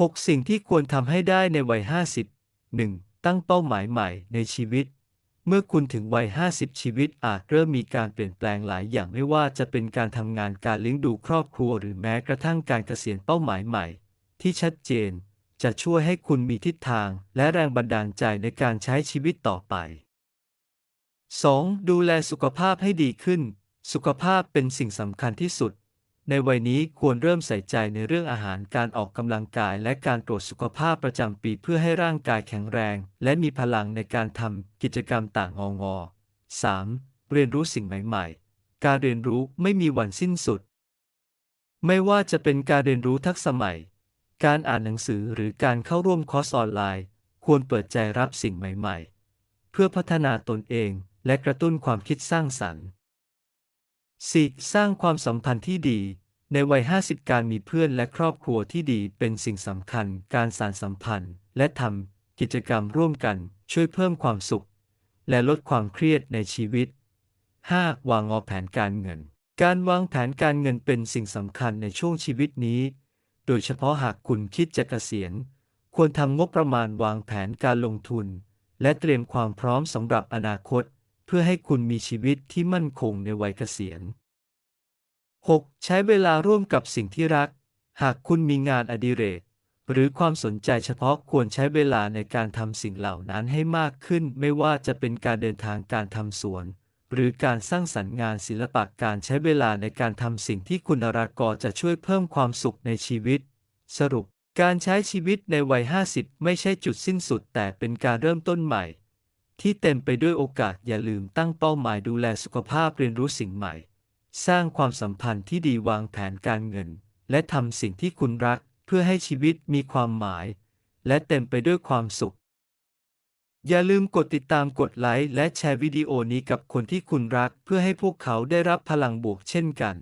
6 สิ่งที่ควรทำให้ได้ในวัย 50 1. ตั้งเป้าหมายใหม่ในชีวิต เมื่อคุณถึงวัย 50 ชีวิตอาจเริ่มมีการเปลี่ยนแปลงหลายอย่างไม่ว่าจะเป็นการทำงานการเลี้ยงดูครอบครัว หรือแม้กระทั่งการเกษียณเป้าหมายใหม่ ที่ชัดเจน จะช่วยให้คุณมีทิศทาง และแรงบันดาลใจในการใช้ชีวิตต่อไป 2. ดูแลสุขภาพให้ดีขึ้น สุขภาพเป็นสิ่งสำคัญที่สุด ในวัยนี้ควรเริ่มใส่ใจในเรื่องอาหารการออกกำลังกายและการตรวจสุขภาพประจำปีเพื่อให้ร่างกายแข็งแรง และมีพลังในการทำกิจกรรมต่างงอ 3. เรียนรู้สิ่งใหม่ๆ การเรียนรู้ไม่มีวันสิ้นสุด ไม่ว่าจะเป็นการเรียนรู้ทักษะใหม่ การอ่านหนังสือหรือการเข้าร่วมคอร์สออนไลน์ ควรเปิดใจรับสิ่งใหม่ๆ เพื่อพัฒนาตนเองและกระตุ้นความคิดสร้างสรรค์ 4. สร้างความสัมพันธ์ที่ดี ในวัย 50 การมีเพื่อนและครอบครัวที่ดีเป็นสิ่งสำคัญ การสานสัมพันธ์ และทำกิจกรรมร่วมกันช่วยเพิ่มความสุข และลดความเครียดในชีวิต 5. วางงอแผนการเงิน การวางแผนการเงินเป็นสิ่งสำคัญในช่วงชีวิตนี้ โดยเฉพาะหากคุณคิดจะเกษียณ ควรทำงบประมาณวางแผนการลงทุน และเตรียมความพร้อมสำหรับอนาคต เพื่อให้คุณมีชีวิตที่มั่นคงในวัยเกษียณ 6. ใช้เวลาร่วมกับสิ่งที่รัก หากคุณมีงานอดิเรก หรือความสนใจเฉพาะควรใช้เวลาในการทำสิ่งเหล่านั้นให้มากขึ้น ไม่ว่าจะเป็นการเดินทางการทำสวน หรือการสร้างสรรค์งานศิลปะการใช้เวลาในการทำสิ่งที่คุณรักก็จะช่วยเพิ่มความสุขในชีวิต สรุป การใช้ชีวิตในวัย 50 ไม่ใช่จุดสิ้นสุดแต่เป็นการเริ่มต้นใหม่ ที่เต็มไปด้วยโอกาสอย่าลืมตั้งเป้าหมายดูแลสุขภาพเรียนรู้สิ่งใหม่ สร้างความสัมพันธ์ที่ดีวางแผนการเงิน และทำสิ่งที่คุณรักเพื่อให้ชีวิตมีความหมาย และเต็มไปด้วยความสุข อย่าลืมกดติดตามกดไลค์และแชร์วิดีโอนี้กับคนที่คุณรักเพื่อให้พวกเขาได้รับพลังบวกเช่นกัน